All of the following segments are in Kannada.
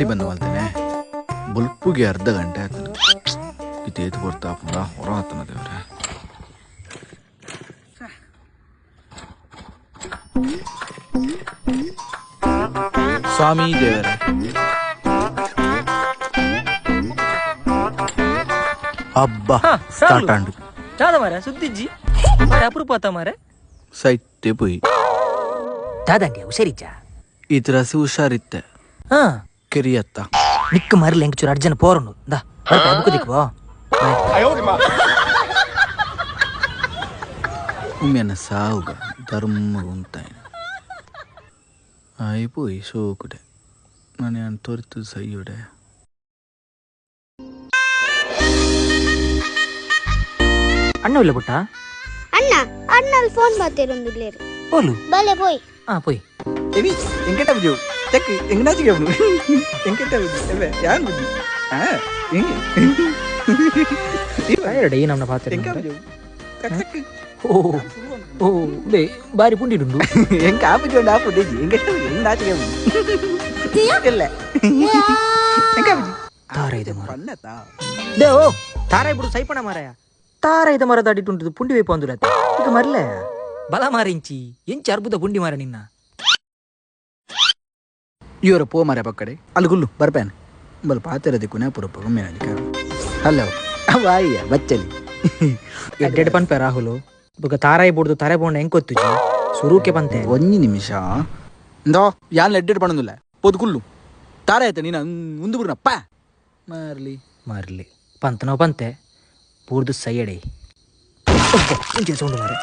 ಗಾಡಿ ಬಂದು ಮಾಡ್ತೇನೆ ಬಲ್ಪುಗೆ ಅರ್ಧ ಗಂಟೆ ಆಯ್ತು ಇದೇತು ಬರ್ತಾ ಪುರ ಹೊರ ಆತನ ದೇವ್ರೆ. ಸ್ವಾಮಿ ದೇವರೇ. ಅಬ್ಬಾ ಸ್ಟಾರ್ಟ್ ಆಂಡು. ಚಾದ ಮಾರ ಸುದ್ದಿಜ್ಜಿ. ಮಾರ ಅಪರೂಪ ಆತ ಮಾರ. ಸೈತೆ ಪೋಯಿ. ದಾದಂಗೆ ಹುಷಾರಿಜ್ಜ ಈ ತರ ಹುಷಾರಿತ್ತೆ. ಹಾ. ಕೆರಿಯತ್ತ ನಿಕ್ಕ ಮರಲಿ ಹೆಂಗ್ ಚೂರು ಅರ್ಜನ ಪೋರನು ದಾ ಬುಕ್ ದಿಕ್ಕು ಉಮ್ಮೆನ ಸಾವುಗ ಧರ್ಮ ಉಂತಾಯಿನ ಆಯ್ಪೋಯಿ ಸೋಕುಡೆ ನಾನು ಅನ್ ತೋರಿತು ಸೈಯುಡೆ ಅಣ್ಣ ಇಲ್ಲ ಪುಟ್ಟ ಅಣ್ಣ ಅಣ್ಣಲ್ಲಿ ಫೋನ್ ಬರ್ತಿರೊಂದಿಲ್ಲೇರು ಓಲು ಬಲೆ పోయి ಹಾ ಪೋಯ್ ಎವಿ ಎಂಕೆಟ ಬುಜು ಚೆಕ್ ಎಂಗನಾಚಿಗೆ ಅವನು ಎಂಕೆಟ ಬುಜು ಎವೆ ಯಾನ್ ಬುಜು ಆ ಎಂಗೆ ಟಯರ್ಡ್ ಈ ನಮ್ನ ಪಾತ್ರ ಎಂಕ ಬುಜು ಚಕ್ ಚಕ್ ಓ ಓ ಬೇ ಬಾರಿ ಪುಂಡಿಡುಂಡು ಎಂಕ ಆ ಬುಜು ಆ ಬುಜು ಎಂಗೆಟ ಬುಜು ಎಂಗನಾಚಿಗೆ ಅವನು ಇಲ್ಲ ಎಂಕ ಬುಜು ತಾರ ಇದೆ ಮರ ಪನ್ನತಾ ದೇ ಓ ತಾರ ಇಬ್ರು ಸೈಪಣ ಮಾರಾಯ ತಾರ ಇದೆ ಮರ ದಾಡಿಟುಂಟು ಇವರ ಪೋ ಮರ ಪಕ್ಕಡೆ ಅಲ್ಲಿ ಗುಲ್ಲು ಬರ್ಪೇನೆ. ಬಲ್ ಪಾತಿರದಿ ಕುನೆ ಪುರಪ್ಪ ಮೇನದಿಕ ಹಲೋ ಅಯ್ಯ ಬಚ್ಚಲಿ. ಎಡ್ಡೆಡ್ ಪನ್ಪೆ ರಾಹುಲ್. ಬೊಕ ತಾರಾಯಿ ಬುಡ್ದು ತಾರೆ ಬೋಂಡ ಹೆಂಗ್ ಕೊತ್ತು ಸುರೂಕೆ ಪಂತೆ ಒಂಜಿ ನಿಮಿಷ. ಇಂದೋ ಯಾನ್ ಎಡ್ಡೆಡ್ ಪಣಂದುಲ್ಲ ಪೋದು ಕುಲ್ಲು ತಾರ ಆಯ್ತ ನೀನು? ಮುಂದೆ ಬುರ್ನಪ್ಪ ಮಾರ್ಲಿ. ಮಾರ್ಲಿ. ಪಂತನೋ ಪಂತೆ ಪೂರ್ದು ಸೈಯಡೆ. ಸೌಂಡ್ ಮಾರೆ.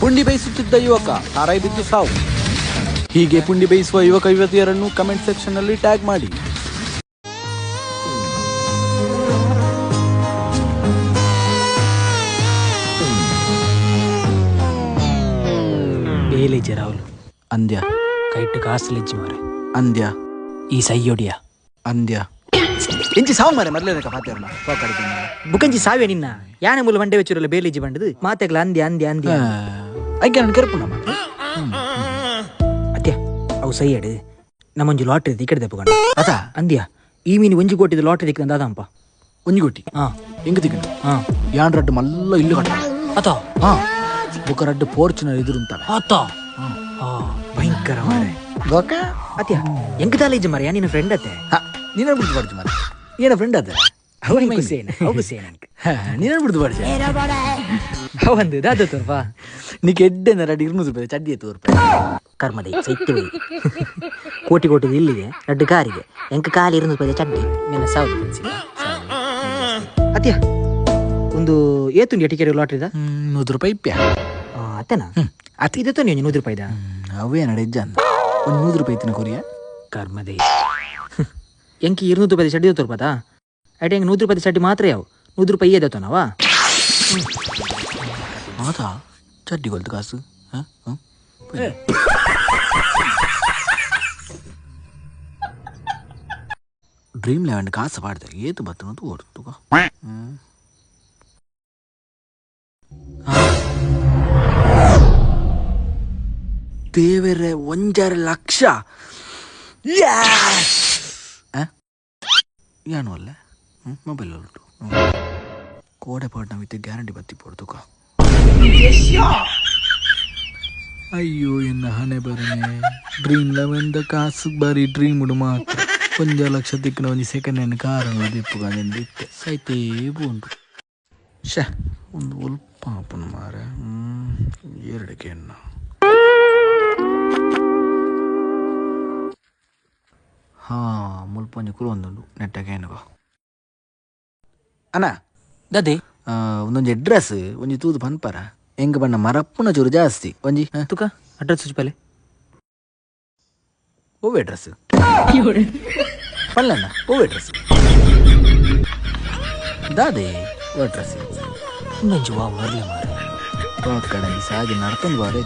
ಪುಂಡಿ ಬೇಯಿಸುತ್ತಿದ್ದ ಯುವಕ ತಾರಾಯಿ ಬಿದ್ದು ಸಾವು. ಹೀಗೆ ಪುಂಡಿ ಬೇಯಿಸುವ ಯುವಕ ಯುವತಿಯರನ್ನು ಕಮೆಂಟ್ ಸೆಕ್ಷನ್ನಲ್ಲಿ ಟ್ಯಾಗ್ ಮಾಡಿ. ಬೇಲೇಜಿ ರಾಹುಲ್ ಅಂದ್ಯ. ಕೈಟ್ ಕಾಸ್ಲಿಜ್ಜಿ ಮಾರೆ. ಅಂದ್ಯ. ಈ ಸೈಯೊಡಿಯ ಅಂದ್ಯ. ಇಂಚಿ ಸಾವು ಮಾರೆ ಮೊದಲೇ ಸೋಕಡಿಗೆ ಬುಕಂಜಿ ಸಾವೆ ನಿನ್ನ? ಯಾನೆ ಮೂಲ ಬಂಡೆ ವೆಚ್ಚರಲ್ಲಿ ಬೇಲೇಜಿ ಬಂಡದು? ಮಾತೆಗ್ಲ ಅಂದ್ಯ ಅಂದ್ಯ ಅಂದ್ಯ. ಐಕೆ ನಾನು ಕೆರಪುನ ಅತ್ಯ ಅವು ಸೈಯಡ್ ನಮ್ಮೊಂಜಿ ಲಾಟ್ರಿ ತಿಕ್ಕಡೆ ದೆಪ್ಪುಗಂಡ ಅತ ಅಂದ್ಯ ಈ ಮೀನು ಒಂಜಿ ಕೋಟಿದ ಲಾಟ್ರಿ ತಿಕ್ಕಂದ ಅದಂಪ ಒಂಜಿ ಗೊಟ್ಟಿ ಹಾ ಹೆಂಗ ತಿಕ್ಕಂಡು ಹಾ ಯಾನ್ ರಡ್ಡು ಮಲ್ಲ ಇಲ್ಲು ಕಟ್ಟ ಅತ ಹಾ ಬುಕ್ಕ ರಡ್ಡು ಪೋರ್ಚುನರ್ ಎದುರುಂತಾವೆ ಅತ ಆ ಭಯಂಕರ ಮಾರೆ ಗೋಕ ಅತ್ಯ ಎಂಕ ತಾಲೇಜ್ ಮಾರೆ ನಿನ್ನ ಫ್ರೆಂಡ್ ಅತ್ತೆ ಹಾ ನೀನ ಬಿಡ್ದು ಬಾಡ್ಜಿ ಮಾರೆ ಏನ ಫ್ರೆಂಡ್ ಅದ ಅವಂದು ಇರ್ನೂರು ರೂಪಾಯಿ ಚಡ್ಡಿ ಕೋಟಿ ಕೋಟಿ ಇಲ್ಲಿಗೆ ರಡ್ಡು ಕಾರಿಗೆ. ಎಂಕ ಕಾಲಿ ಇರ್ನೂರು ರೂಪಾಯಿ ಚಡ್ಡಿ. ಅತ್ಯ ಒಂದು ಏತುಂಡಿ ಟಿಕೆಟ್ ಲಾಟ್ರಿದ ನೂರು ರೂಪಾಯಿ ಇಪ್ಪ್ಯ ಇದೆ ತಾನೆ ಒಂದು ನೂರು ರೂಪಾಯಿದ ಅವೇ ನಡೆಜ್ಜ ಅಂತ. ಒಂದು ನೂರು ರೂಪಾಯಿ ಇತ್ತಿನ ಕೊರಿಯ. ಎಂಕಿ ಇರ್ನೂರು ರೂಪಾಯಿ ಚಡ್ಡಿ ತೋರ್ಪದಾ? ಅಟ್ ಹೆಂಗೆ ನೂರು ರೂಪಾಯಿ ಚಡ್ಡಿ ಮಾತ್ರ ಯಾವ ನೂರು ರೂಪಾಯಿ ಏದತ್ತು ನಾವ ಮಾತಾ ಚಡ್ಡಿ ಕೊಲ್ತು ಕಾಸು ಹಾ ಹ್ಞೂ ಡ್ರೀಮ್ ಲೆವೆನ್ ಕಾಸು ಪಾಡ್ದೆ ಏತು ಬತ್ತು ಅಂತ ಓಡ್ತು ದೇವರೇ ಒಂಜರ ಲಕ್ಷ ಏನು ಅಲ್ಲ ಮೊಬೈಲ್ ಉಂಟು. ಕೋಡೆ ಪಾಟ್ ನಾವಿತ್ತೆ ಗ್ಯಾರಂಟಿ ಬತ್ತಿ ಪಡ್ತುಕ ಅಯ್ಯೋ, ಎನ್ನ ಹಣೆ ಬರನೆ. ಡ್ರೀಮ್ ಲವೆಂದ ಕಾಸು ಬರಿ ಡ್ರೀಮ್ ಉಡು ಮಾತ್ರ. ಒಂಜ ಲಕ್ಷ ದಿಕ್ಕಿನ ಒಂಜಿ ಸೆಕೆಂಡ್ ಹ್ಯಾಂಡ್ ಕಾರಣ ದಿಪ್ಪುಗಂದಿತ್ತೆ ಸೈತೇ ಬೋಂಡು ಶ ಒಂದು ಉಲ್ಪ ಅಪ್ಪನ ಮಾರ ಎರಡಕ್ಕೆ ಎಣ್ಣ ಹಾ ಮುಲ್ಪ ಒಂಜಿ ಕುರು ಒಂದುಂಡು ನೆಟ್ಟಗೆ ಏನಗ ಅಣ್ಣ? ದದೆ. ಒಂದೊಂದು ಅಡ್ರೆಸ್ ಒಂಜಿ ತೂದು ಪನ್ಪರ ಎಂಗ ಬಣ್ಣ ಮರಪ್ಪುನ ಚೂರು ಜಾಸ್ತಿ ಒಂಜಿ ಹ, ತುಕ ಅಡ್ರೆಸ್ ಸುಚ್ಪಲೆ ಓವೆ ಅಡ್ರೆಸ್ ಪಲ್ಲಣ್ಣ ಓವೆ ಅಡ್ರೆಸ್ ದಾದೆ ಓ ಅಡ್ರೆಸ್ ಮಂಜು ವಾ ಬರ್ಲಿ ಮಾರ ಕಡೆ ಸಾಗಿ ನಡ್ಕೊಂಡು ಬಾರೆ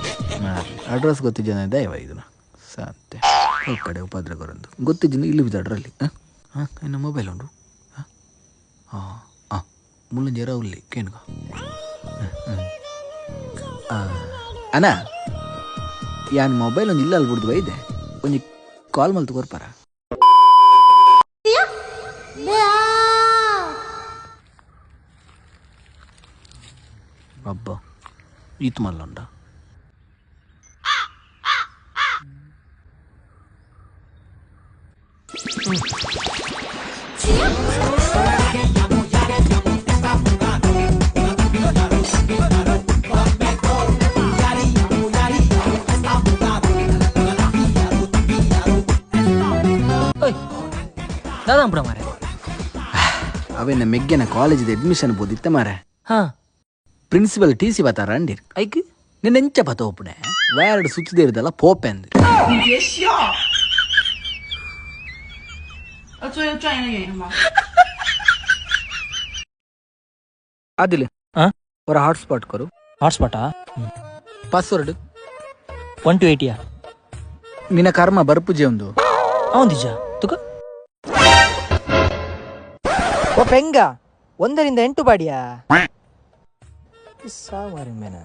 ಅಡ್ರೆಸ್ ಗೊತ್ತಿದ್ದೇನೆ ದಯವ ಇದನ್ನ ಓ ಕಡೆ ಉಪದ್ರಗರಂದು. ಗೊತ್ತಿದ್ದೀನಿ ಇಲ್ಲಿ ಬಿದ್ದ ಅಡ್ರಲ್ಲಿ ಹಾಂ ಇನ್ನು ಮೊಬೈಲ್ ಉಂಟು ಹಾಂ? ಹಾಂ. ಮುಳ್ಳಂಜರ ಉಲ್ಲಿ ಕೇನ್ಗ ಅಣ್ಣ, ಯಾನ್ ಮೊಬೈಲ್ ಒಂದು ಇಲ್ಲ ಅಲ್ಬಿಡ್ದು ಬೈದೆ. ಒಂದು ಕಾಲ್ ಮಲ್ ತಗೋರ್ಪಾರ ಅಬ್ಬ, ಈತ್ ಮಲ್ಲ ಓಯ್ தான் போட மாறேன் அவ ಮೆಗ್ಗೆನ ಕಾಲೇಜ್ ಅಡ್ಮಿಷನ್ ಬೋದಿತ್ತ ಮಾರೆ. ಹಾ. ಪ್ರಿನ್ಸಿಪಲ್ ಟಿ ಸಿ ಬತ್ತಾರಂಡಿ ಐಕ್? ನಿನ್ನ ಎಂಚ ಬತ್ತ ಒಪ್ಪನೆ ವಾರ್ಡ್ ಸುತ್ತಿದೇವಿದಲ್ಲ ಪೋಪೆ ಅಂದ್ರೆ ಆದಿಲ್ ಹಾ ಹಾಟ್ಸ್ಪಾಟ್ ಕೊರು கொரு ಪಾಸ್ವರ್ಡ್ ಒನ್ ಟು ಏಯ್ಟಿಯಾ ನಿನ್ನ ಕರ್ಮ ಬರ್ಪುಜೆ ಒಂದು. ದಿಜಾ ತುಕ. ಪೆಂಗ. ಒಂದರಿಂದ ಎಂಟು ಬಾಡಿಯಾ? ಸಾಮಾರಿ ಮೇನ.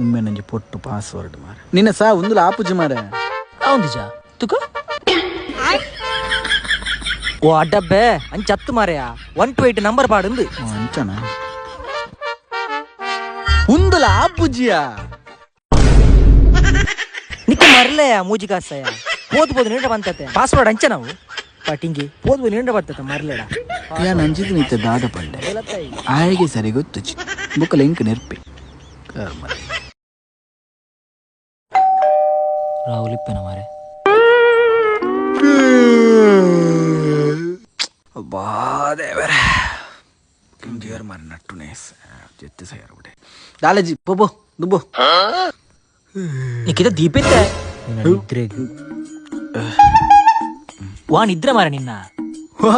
ಒಮ್ಮೆ ನಂಗೆ ಪೊಟ್ಟು ಪಾಸ್ವರ್ಡ್ ಮಾರ. ನಿನ್ನ ಸಾ ಒಂದು ಆಪುಜಿ ಮಾರ. ಅವನ್ ನಿಜ ತುಕ. ಓ ಅಡ್ಡಬ್ಬೆ ಅಂಚ ಹತ್ತು ಮಾರೆಯಾ? ಒನ್ ಟು ಏಟ್ ನಂಬರ್ ಪಾಡುಂದು ಅಂಚನ? ಉಂದಲ ಆಪುಜಿಯ? ನಿಕ್ಕ ಮರ್ಲೆಯ ಮೂಜಿ ಕಾಸಯ ಓದ್ಬೋದು ಪೋದು ನಿಂಡ ಬಂತತೆ. ಪಾಸ್ವರ್ಡ್ ಅಂಚ ನಾವು? ಪಟಿಂಗಿ ಓದ್ಬೋದು ಪೋದು ನಿಂಡ ಬರ್ತತೆ ಮರ್ಲೆಡ ಯಾನ್ ಅಂಜಿದ ನಿತ್ತ ದಾದ ಪಂಡೆ. ಆಯ್ಗೆ ಸರಿ ಗೊತ್ತು ಚಿ ಬುಕ್ಕಲ ಇಂಕ್ ನೆರ್ಪೆ. ರಾಹುಲ್ ಇಪ್ಪೆನ ಮಾರೆ? ಅಬ್ಬಾ ದೇವರ. ಕಿಂಜಿಯರ್ ಮಾರ ನಟ್ಟುನೆ ಜೆತ್ತೆ ಸೈರ್ ಬಿಡೆ. ದಾಲಜಿ ದುಬ್ಬೋ. ನಿಕ್ಕಿದ ದೀಪಿತ್ತ ನಿದ್ರೆಗೆ ವಾ ನಿದ್ರೆ ಮಾರ ನಿನ್ನ. ವಾ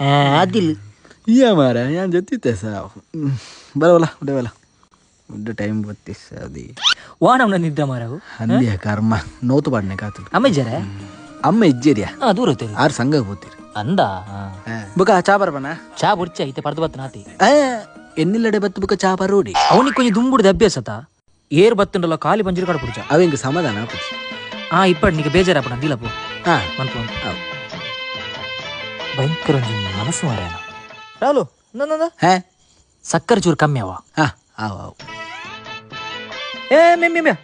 ಆ ಆದಿಲ್. ಇಯ ಮಾರ ಯಾನ್ ಜೊತ್ತಿತ್ತೆ ಸಾ? ಬರವಲ್ಲ ಉಡವಲ್ಲ ಉಡ್ಡ ಟೈಮ್ ಬತ್ತಿ ಸದಿ ವಾ ನಿದ್ದೆ ಮಾರವು ಅಂದ್ಯ ಕರ್ಮ ನೋತು ಪಾಡ್ನೆ ಕಾತು ಅಮ್ಮ ಜರ ಅಮ್ಮ ಇಜ್ಜೇರಿಯ? ಹಾ ದೂರ ಹೋಗ್ತೇವೆ. ಆರು ಸಂಘ ಹೋಗ್ತೀರಿ. ಅಂದ? ಬುಕ ಚಾ ಬರ್ಬನ? ಚಾ ಬುರ್ಚ ಐತೆ ಪರ್ದು ಬತ್ತ ನಾತಿ. ಎನ್ನಿಲ್ಲಡೆ ಬತ್ತು ಬುಕ ಚಾ ಬರೋಡಿ? ಅವನಿಗೆ ಕೊಂಚ ದುಂಬುಡ್ದು ಅಭ್ಯಾಸತ ಏರ್ ಬತ್ತುಂಡಲ್ಲ ಖಾಲಿ ಪಂಜೀರು ಕಡ ಪುಡ್ಚ. ಅವೆಂಗ ಸಮಾಧಾನ ಆಪುಜಿ ಆ ಇಪ್ಪಡ್ ನಿಗೆ ಬೇಜಾರಪ್ಪಣ ದಿಲಪು ಹಾ. ಮನ್ಪು ಹೌದು. ಭಯಂಕರ ಮನಸ್ಸು ಮಾರೇನ ನನ್ನ ಹೇ? ಸಕ್ಕರೆ ಚೂರು ಕಮ್ಮಿ ಅವ. ಹಾ ಆವ್ ಆವ್ ಏ ಮೆಮ್ಮೆ ಮ್ಯಾ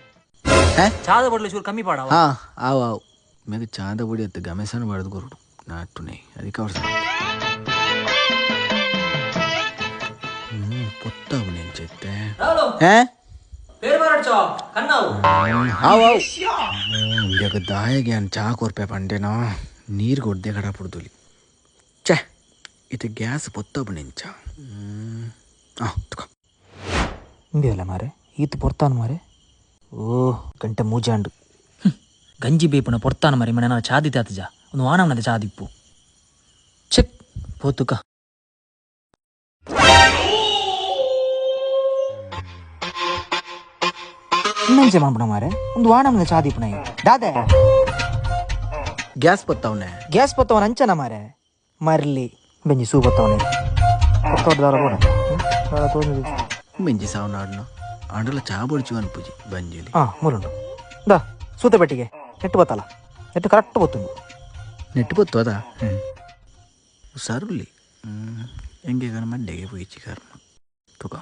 ಹೇ? ಚಾದ ಬಡ್ಲು ಚೂರು ಕಮ್ಮಿ ಪಾಡವ ಹಾ ಅವ ಆವ್ ಮೇಗ ಚಾಂದ ಬುಡಿ ಅತ್ತ ಗಮಸನ ಬಡ್ದು ಗುರುಡು ನಾಟುನೆ ಅದಕ್ಕೆ ಅವ್ರ ಹ್ಮ್ ಪೊತ್ತ ನೆಂಚೆತ್ತೆ ಹೇ? ಬೇರೆ ಮಾರಾಡ್ಚೋ ಕಣ್ಣಾವು ದಾಯಗೆ ಅನ್ ಚಾ ಕೊರ್ಪೆ ಪಂಡೆನೋ ನೀರು ಕೊಡ್ದೆ ಕಡ ಪುಡ್ದುಲಿ ಇದು ಗ್ಯಾಸ್ ಪೊತ್ತ ನೆಂಚ. ಹ್ಮ್. ಆ ತಗೋ ಇಂಬಿಯಲ್ಲ ಮಾರೆ ಈತು ಪೊರ್ತಾನ ಮಾರೆ. ಓ ಗಂಟೆ ಮೂಜಾಂಡು. ಗಂಜಿ ಬೇಪುನ ಪೊರ್ತಾನ ಮಾರೆ ಮನೆ ನಾನು ಚಾದಿ ತಾತಜ ಒಂದು ವಾನವನದ ಚಾದಿಪ್ಪು. ಚೆಕ್ ಪೋತುಕ. ಇನ್ನೊಂಚೆ ಮಾಡ್ಬಿಡ ಮಾರೆ ಒಂದು ವಾನವನದ ಚಾದಿಪ್ಪುನ ದಾದೆ. ಗ್ಯಾಸ್ ಪೊತ್ತವನೆ ಗ್ಯಾಸ್ ಪತ್ತವನ ಅಂಚನ ಮಾರೆ. ಮರ್ಲಿ. ಬೆಂಜಿ ಸೂ ಪತ್ತವನೆ ಪತ್ತೋಡ್ದಾರ ಬೋಡ ಮೆಂಜಿ ಸಾವನ ಆಡ್ನು ಆಡಲ ಚಾ ಬಡ್ಚು ಅನ್ಪುಜಿ ಬಂಜಲಿ ಹಾ ಮೂಲುಂಡು ದಾ ಸೂತೆ ಬೆಟ್ಟಿಗೆ ನೆಟ್ಟು ಬತ್ತಲ್ಲ ನೆಟ್ಟು ಕರೆಕ್ಟ್ ಬತ್ತುಂಡು ನೆಟ್ಟು ಬತ್ತು ಅದ ಸರುಲಿ ಹೆಂಗೆ ಮಂಡೆಗೆ ಪೋಯಿಚಿ ಕರ್ಮ ತುಕ